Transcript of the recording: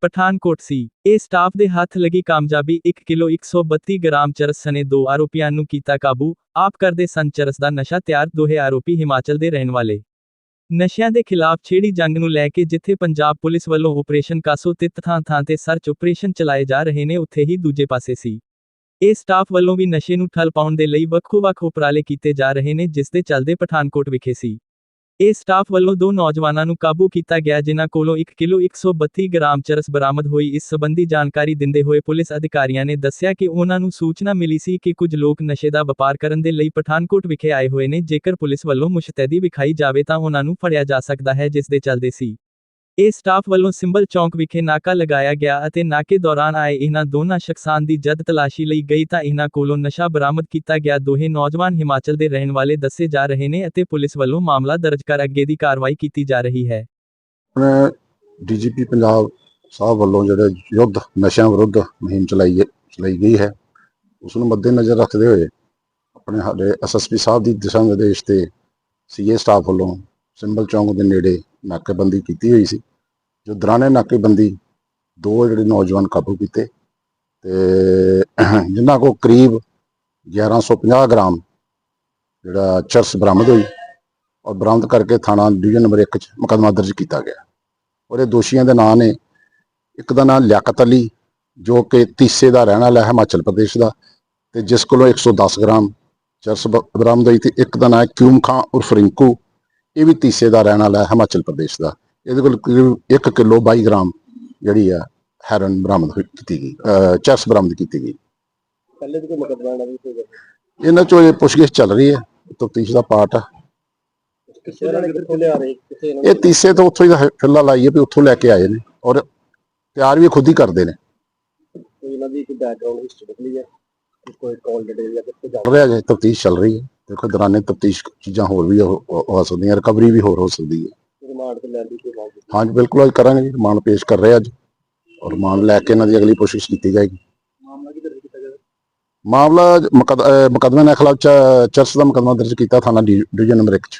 ਪਠਾਨਕੋਟ ਸੀ। ਇਹ ਸਟਾਫ ਦੇ ਹੱਥ ਲੱਗੀ ਕਾਮਯਾਬੀ 1 ਕਿਲੋ 132 ਗ੍ਰਾਮ ਚਰਸ ਸਣੇ ਦੋ ਆਰੋਪੀਆਂ ਨੂੰ ਕੀਤਾ ਕਾਬੂ। ਆਪ ਕਰਦੇ ਸਨ ਚਰਸ ਦਾ ਨਸ਼ਾ ਤਿਆਰ, ਦੋਹੇ ਆਰੋਪੀ ਹਿਮਾਚਲ ਦੇ ਰਹਿਣ ਵਾਲੇ। ਨਸ਼ਿਆਂ ਦੇ ਖਿਲਾਫ ਛੇੜੀ ਜੰਗ ਨੂੰ ਲੈ ਕੇ ਜਿੱਥੇ ਪੰਜਾਬ ਪੁਲਿਸ ਵੱਲੋਂ ਆਪਰੇਸ਼ਨ ਕਾਸੋ ਤੇ ਥਾਂ ਥਾਂ ਤੇ ਸਰਚ ਆਪਰੇਸ਼ਨ ਚਲਾਏ ਜਾ ਰਹੇ ਨੇ, ਉੱਥੇ ਹੀ ਦੂਜੇ ਪਾਸੇ ਸੀ। ਇਹ ਸਟਾਫ ਵੱਲੋਂ ਵੀ ਨਸ਼ੇ ਨੂੰ ਠੱਲ ਪਾਉਣ ਦੇ ਲਈ ਵੱਖੋ-ਵੱਖ ਉਪਰਾਲੇ ਕੀਤੇ ਜਾ ਰਹੇ ਨੇ, ਜਿਸ ਦੇ ਚੱਲਦੇ ਪਠਾਨਕੋਟ ਵਿਖੇ ਸੀ। ਇਹ ਸਟਾਫ ਵੱਲੋਂ ਦੋ ਨੌਜਵਾਨਾਂ ਨੂੰ ਕਾਬੂ ਕੀਤਾ ਗਿਆ, ਜਿਨ੍ਹਾਂ ਕੋਲੋਂ 1 ਕਿਲੋ 132 ਗ੍ਰਾਮ ਚਰਸ ਬਰਾਮਦ ਹੋਈ। ਇਸ ਸਬੰਧੀ ਜਾਣਕਾਰੀ ਦਿੰਦੇ ਹੋਏ ਪੁਲਿਸ ਅਧਿਕਾਰੀਆਂ ਨੇ ਦੱਸਿਆ ਕਿ ਉਹਨਾਂ ਨੂੰ ਸੂਚਨਾ ਮਿਲੀ ਸੀ ਕਿ ਕੁਝ ਲੋਕ ਨਸ਼ੇ ਦਾ ਵਪਾਰ ਕਰਨ ਦੇ ਲਈ ਪਠਾਨਕੋਟ ਵਿਖੇ ਆਏ ਹੋਏ ਨੇ। ਜੇਕਰ ਪੁਲਿਸ ਵੱਲੋਂ ਮੁਸ਼ਤੈਦੀ ਵਿਖਾਈ ਜਾਵੇ ਤਾਂ ਉਹਨਾਂ ਨੂੰ ਫੜਿਆ ਜਾ ਸਕਦਾ ਹੈ, ਜਿਸ ਦੇ ਚੱਲਦੇ ਸੀ। ਇਹ ਸਟਾਫ ਵੱਲੋਂ ਸਿੰਬਲ ਚੌਂਕ ਵਿਖੇ ਨਾਕਾ ਲਗਾਇਆ ਗਿਆ ਅਤੇ ਨਾਕੇ ਦੌਰਾਨ ਆਏ ਇਹਨਾਂ ਦੋਨਾਂ ਸ਼ਖਸਾਂ ਦੀ ਜਦ ਤਲਾਸ਼ੀ ਲਈ ਗਈ ਤਾਂ ਇਹਨਾਂ ਕੋਲੋਂ ਨਸ਼ਾ ਬਰਾਮਦ ਕੀਤਾ ਗਿਆ। ਦੋਹੇ ਨੌਜਵਾਨ ਹਿਮਾਚਲ ਦੇ ਰਹਿਣ ਵਾਲੇ ਦੱਸੇ ਜਾ ਰਹੇ ਨੇ ਅਤੇ ਪੁਲਿਸ ਵੱਲੋਂ ਮਾਮਲਾ ਦਰਜ ਕਰ ਅੱਗੇ ਦੀ ਕਾਰਵਾਈ ਕੀਤੀ ਜਾ ਰਹੀ ਹੈ। ਆਪਣੇ ਡੀਜੀਪੀ ਪੰਜਾਬ ਸਾਹਿਬ ਵੱਲੋਂ ਜਿਹੜੇ ਯੁੱਧ, ਨਸ਼ਿਆਂ ਵਿਰੁੱਧ ਮੁਹਿੰਮ ਚਲਾਈ ਹੈ ਚਲਾਈ ਗਈ ਹੈ ਉਸ ਨੂੰ ਮੱਦੇਨਜ਼ਰ ਰੱਖਦੇ ਹੋਏ ਆਪਣੇ ਸਾਡੇ ਐਸਐਸਪੀ ਸਾਹਿਬ ਦੀ ਦਿਸ਼ਾ ਨਿਰਦੇਸ਼ ਤੇ ਸੀਏ ਸਟਾਫ ਵੱਲੋਂ ਸਿੰਬਲ ਚੌਂਕ ਦੇ ਨੇੜੇ ਨਾਕੇਬੰਦੀ ਕੀਤੀ ਹੋਈ ਸੀ। ਜੋ ਦੌਰਾਨੇ ਨਾਕੇਬੰਦੀ ਦੋ ਜਿਹੜੇ ਨੌਜਵਾਨ ਕਾਬੂ ਕੀਤੇ ਤੇ ਜਿਨ੍ਹਾਂ ਕੋ ਕਰੀਬ 1150 ਗ੍ਰਾਮ ਜਿਹੜਾ ਚਰਸ ਬਰਾਮਦ ਹੋਈ ਔਰ ਬਰਾਮਦ ਕਰਕੇ ਥਾਣਾ ਡਿਵੀਜ਼ਨ ਨੰਬਰ 1 ਚ ਮੁਕੱਦਮਾ ਦਰਜ ਕੀਤਾ ਗਿਆ। ਔਰ ਇਹ ਦੋਸ਼ੀਆਂ ਦੇ ਨਾਂ ਨੇ ਇੱਕ ਦਾ ਨਾਂ ਲਿਆਕਤ ਅਲੀ, ਜੋ ਕਿ ਤੀਸੇ ਦਾ ਰਹਿਣ ਵਾਲਾ ਹੈ ਹਿਮਾਚਲ ਪ੍ਰਦੇਸ਼ ਦਾ ਤੇ ਜਿਸ ਕੋਲੋਂ 110 ਗ੍ਰਾਮ ਚਰਸ ਬ- ਬਰਾਮਦ ਹੋਈ ਤੇ ਇੱਕ ਦਾ ਨਾਂ ਹੈ ਕਿਊਮ ਖਾਂ ਉਰਫ ਰਿੰਕੂ। ਇਹ ਵੀ ਤੀਸੇ ਦਾ ਰਹਿਣ ਵਾਲਾ ਹੈ ਹਿਮਾਚਲ ਪ੍ਰਦੇਸ਼ ਦਾ। ਇਹਦੇ ਕੋਲ ਕਰੀਬ 1 ਕਿਲੋ 22 ਗ੍ਰਾਮ ਜਿਹੜੀ ਆ ਹੈਰਨ ਬਰਾਮਦ ਹੋਈ ਕੀਤੀ ਗਈ ਅਹ ਚਰਸ ਬਰਾਮਦ ਕੀਤੀ ਗਈ। ਪਹਿਲੇ ਵੀ ਕੋਈ ਮੁਕੱਦਮਾ ਇਹਨਾਂ ਦੀ ਕੋਈ ਇਹਨਾਂ ਚੋਂ ਇਹ ਪੁੱਛਗਿੱਛ ਚੱਲ ਰਹੀ ਹੈ ਤਫਤੀਸ਼ ਦਾ ਪਾਰਟ ਆ। ਕਿਸੇ ਨਾਲ ਕਿੱਥੋਂ ਲਿਆ ਰਹੇ? ਕਿਸੇ ਇਹਨਾਂ ਇਹ ਤੀਸੇ ਤੋਂ ਉੱਥੋਂ ਹੀ ਦਾ ਫਿੱਲਾ ਲਾਈਏ ਵੀ ਉੱਥੋਂ ਲੈ ਕੇ ਆਏ ਨੇ ਔਰ ਤਿਆਰ ਵੀ ਖੁਦ ਹੀ ਕਰਦੇ ਨੇ। ਕੋਈ ਇਹਨਾਂ ਦੀ ਕੋਈ ਬੈਕਗ੍ਰਾਉਂਡ ਹਿਸਟਰੀ ਨਿਕਲੀ ਹੈ? ਕੋਈ ਕਾਲ ਡਿਟੇਲ ਜਾਂ ਕਿੱਥੇ ਜਾ ਚੱਲ ਰਿਹਾ ਜੇ ਤਫਤੀਸ਼ ਚੱਲ ਰਹੀ ਹੈ। ਦੇਖੋ ਦੌਰਾਨੇ ਤਫਤੀਸ਼ ਚੀਜ਼ਾਂ ਹੋਰ ਵੀ ਹੋ ਸਕਦੀਆਂ ਰਿਕਵਰੀ ਵੀ ਹੋਰ ਹੋ ਸਕਦੀ ਹੈ। ਰਿਮਾਂਡ ਤੇ ਲੈਣ ਦੀ ਕੋਈ ਕੀਤੀ ਹਾਂਜੀ ਬਿਲਕੁਲ ਅੱਜ ਕਰਾਂਗੇ ਜੀ ਰਿਮਾਂਡ ਪੇਸ਼ ਕਰ ਰਹੇ ਅੱਜ। ਔਰ ਰਿਮਾਂਡ ਲੈ ਕੇ ਇਹਨਾਂ ਦੀ ਅਗਲੀ ਕੋਸ਼ਿਸ਼ ਕੀਤੀ ਜਾਏਗੀ। ਮਾਮਲਾ ਕੀ ਦਰਜ ਕੀਤਾ ਗਿਆ? ਮਾਮਲਾ ਮੁਕੱਦਮੇ ਦੇ ਖਿਲਾਫ ਚ- ਚਰਸ ਦਾ ਮੁਕੱਦਮਾ ਦਰਜ ਕੀਤਾ ਥਾਣਾ ਡਿਵੀਜ਼ਨ ਨੰਬਰ 1 ਚ।